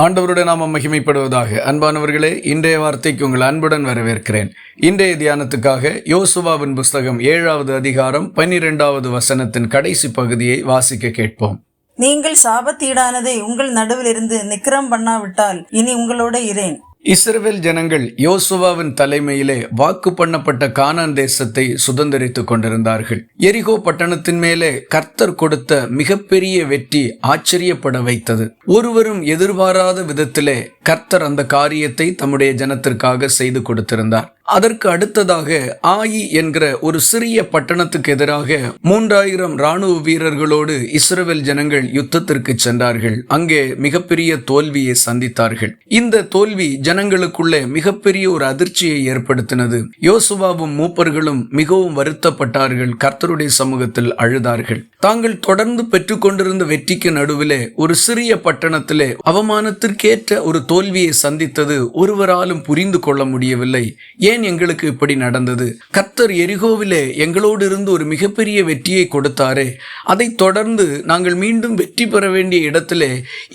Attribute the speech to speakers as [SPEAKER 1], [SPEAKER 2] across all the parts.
[SPEAKER 1] ஆண்டவருடைய நாம மகிமைப்படுவதாக. அன்பானவர்களே இன்றைய வார்த்தைக்கு உங்கள் அன்புடன் வரவேற்கிறேன். இன்றைய தியானத்துக்காக யோசுவாவின் புஸ்தகம் ஏழாவது அதிகாரம் பன்னிரெண்டாவது வசனத்தின் கடைசி பகுதியை வாசிக்க கேட்போம்.
[SPEAKER 2] நீங்கள் சாபத்தீடானதை உங்கள் நடுவிலிருந்து நிக்கிரம் பண்ணாவிட்டால் இனி உங்களோட இரேன்.
[SPEAKER 1] இஸ்ரேல் ஜனங்கள் யோசுவாவின் தலைமையிலே வாக்கு பண்ணப்பட்ட கானான் தேசத்தை சுதந்திரித்துக் கொண்டிருந்தார்கள். எரிகோ பட்டணத்தின் மேலே கர்த்தர் கொடுத்த மிகப்பெரிய வெற்றி ஆச்சரியப்பட வைத்தது. ஒருவரும் எதிர்பாராத விதத்திலே கர்த்தர் அந்த காரியத்தை தம்முடைய ஜனத்திற்காக செய்து கொடுத்திருந்தார். அதற்கு அடுத்ததாக ஆயி என்கிற ஒரு சிறிய பட்டணத்துக்கு எதிராக மூன்றாயிரம் ராணுவ வீரர்களோடு இஸ்ரவேல் ஜனங்கள் யுத்தத்திற்கு சென்றார்கள். அங்கே மிகப்பெரிய தோல்வியை சந்தித்தார்கள். இந்த தோல்வி ஜனங்களுக்குள்ளே மிகப்பெரிய ஒரு அதிர்ச்சியை ஏற்படுத்தினது. யோசுவாவும் மூப்பர்களும் மிகவும் வருத்தப்பட்டார்கள். கர்த்தருடைய சமூகத்தில் அழுதார்கள். தாங்கள் தொடர்ந்து பெற்றுக்கொண்டிருந்த வெற்றிக்கு நடுவிலே ஒரு சிறிய பட்டணத்திலே அவமானத்திற்கேற்ற ஒரு தோல்வியை சந்தித்தது ஒருவராலும் புரிந்து கொள்ள முடியவில்லை. ஏன் எங்களுக்கு இப்படி நடந்தது? கர்த்தர் எரிகோவிலே எங்களோடு இருந்து ஒரு மிகப்பெரிய வெற்றியை கொடுத்தாரே. அதை தொடர்ந்து நாங்கள் மீண்டும் வெற்றி பெற வேண்டிய இடத்திலே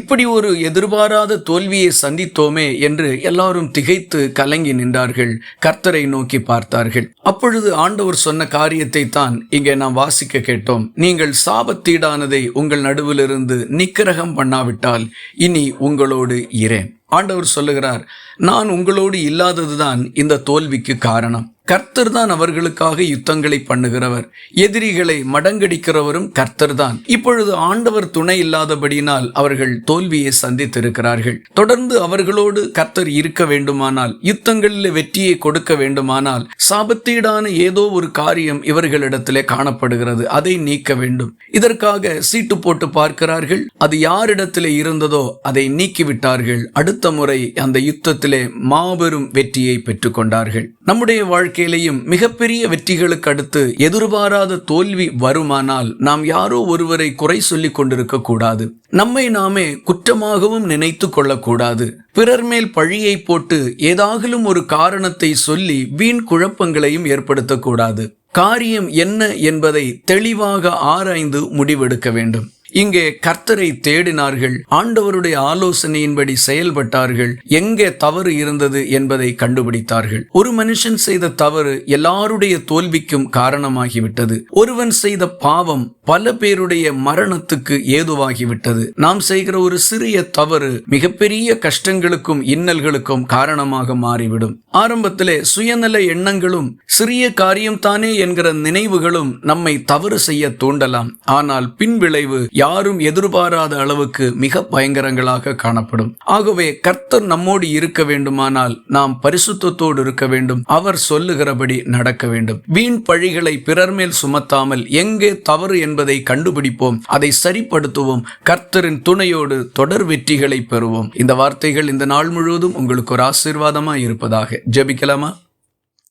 [SPEAKER 1] இப்படி ஒரு எதிர்பாராத தோல்வியை சந்தித்தோமே என்று எல்லாரும் திகைத்து கலங்கி நின்றார்கள். கர்த்தரை நோக்கி பார்த்தார்கள். அப்பொழுது ஆண்டவர் சொன்ன காரியத்தை தான் இங்கே நாம் வாசிக்க கேட்டோம். நீங்கள் சாபத்தீடானதை உங்கள் நடுவிலிருந்து நிக்கிரகம் பண்ணாவிட்டால் இனி உங்களோடு இரேன். ஆண்டவர் சொல்லுகிறார் நான் உங்களோடு இல்லாததுதான் இந்த தோல்விக்கு காரணம். கர்த்தர் தான் அவர்களுக்காக யுத்தங்களை பண்ணுகிறவர். எதிரிகளை மடங்கடிக்கிறவரும் கர்த்தர் தான். இப்பொழுது ஆண்டவர் துணை இல்லாதபடியினால் அவர்கள் தோல்வியை சந்தித்திருக்கிறார்கள். தொடர்ந்து அவர்களோடு கர்த்தர் இருக்க வேண்டுமானால் யுத்தங்களில் வெற்றியை கொடுக்க வேண்டுமானால் சாபத்தீடான ஏதோ ஒரு காரியம் இவர்களிடத்திலே காணப்படுகிறது. அதை நீக்க வேண்டும். இதற்காக சீட்டு போட்டு பார்க்கிறார்கள். அது யாரிடத்திலே இருந்ததோ அதை நீக்கிவிட்டார்கள். அடுத்த முறை அந்த யுத்தத்திலே மாபெரும் வெற்றியை பெற்றுக்கொண்டார்கள். நம்முடைய வாழ்க்கை வாழ்க்கையிலையும் மிகப்பெரிய வெற்றிகளுக்கு அடுத்து எதிர்பாராத தோல்வி வருமானால் நாம் யாரோ ஒருவரை குறை சொல்லிக் கொண்டிருக்க கூடாது. நம்மை நாமே குற்றமாகவும் நினைத்து கொள்ளக்கூடாது. பிறர் மேல் பழியை போட்டு ஏதாகிலும் ஒரு காரணத்தை சொல்லி வீண் குழப்பங்களையும் ஏற்படுத்தக்கூடாது. காரியம் என்ன என்பதை தெளிவாக ஆராய்ந்து முடிவெடுக்க வேண்டும். இங்கே கர்த்தரை தேடினார்கள் ஆண்டவருடைய ஆலோசனையின்படி செயல்பட்டார்கள் எங்கே தவறு இருந்தது என்பதை கண்டுபிடித்தார்கள். ஒரு மனுஷன் செய்த தவறு எல்லாருடைய தோல்விக்கும் காரணமாகிவிட்டது. ஒருவன் செய்த பாவம் பல பேருடைய மரணத்துக்கு ஏதுவாகிவிட்டது. நாம் செய்கிற ஒரு சிறிய தவறு மிகப்பெரிய கஷ்டங்களுக்கும் இன்னல்களுக்கும் காரணமாக மாறிவிடும். ஆரம்பத்திலே சுயநல எண்ணங்களும் சிறிய காரியம்தானே என்கிற நினைவுகளும் நம்மை தவறு செய்ய தூண்டலாம். ஆனால் பின்விளைவு யாரும் எதிர்பாராத அளவுக்கு மிக பயங்கரங்களாக காணப்படும். ஆகவே கர்த்தர் நம்மோடு இருக்க வேண்டுமானால் நாம் பரிசுத்தத்தோடு இருக்க வேண்டும். அவர் சொல்லுகிறபடி நடக்க வேண்டும். வீண் பழிகளை பிறர் மேல் சுமத்தாமல் எங்கே தவறு என்பதை கண்டுபிடிப்போம். அதை சரிப்படுத்துவோம். கர்த்தரின் துணையோடு தொடர் வெற்றிகளை பெறுவோம். இந்த வார்த்தைகள் இந்த நாள் முழுவதும் உங்களுக்கு ஒரு ஆசீர்வாதமா இருப்பதாக. ஜெபிக்கலாமா?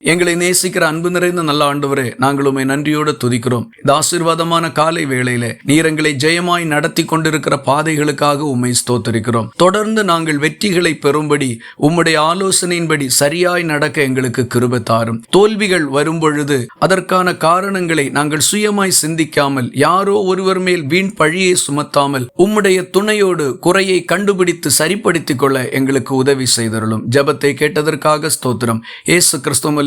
[SPEAKER 1] எங்களை நேசிக்கிற அன்பு நிறைந்த நல்ல ஆண்டவரே நாங்கள் உண்மை நன்றியோடு துதிக்கிறோம். இந்த ஆசீர்வாதமான காலை வேளையில நீர் எங்களை ஜெயமாய் நடத்தி கொண்டிருக்கிற பாதைகளுக்காக உம்மை ஸ்தோத்தரிக்கிறோம். தொடர்ந்து நாங்கள் வெற்றிகளை பெறும்படி உம்முடைய ஆலோசனையின்படி சரியாய் நடக்க எங்களுக்கு கிருப தாரும். தோல்விகள் வரும்பொழுது அதற்கான காரணங்களை நாங்கள் சுயமாய் சிந்திக்காமல் யாரோ ஒருவர் மேல் வீண் பழியை சுமத்தாமல் உம்முடைய துணையோடு குறையை கண்டுபிடித்து சரிப்படுத்திக் கொள்ள எங்களுக்கு உதவி செய்தருளும். ஜெபத்தை கேட்டதற்காக ஸ்தோத்திரம். ஏசு கிறிஸ்துவ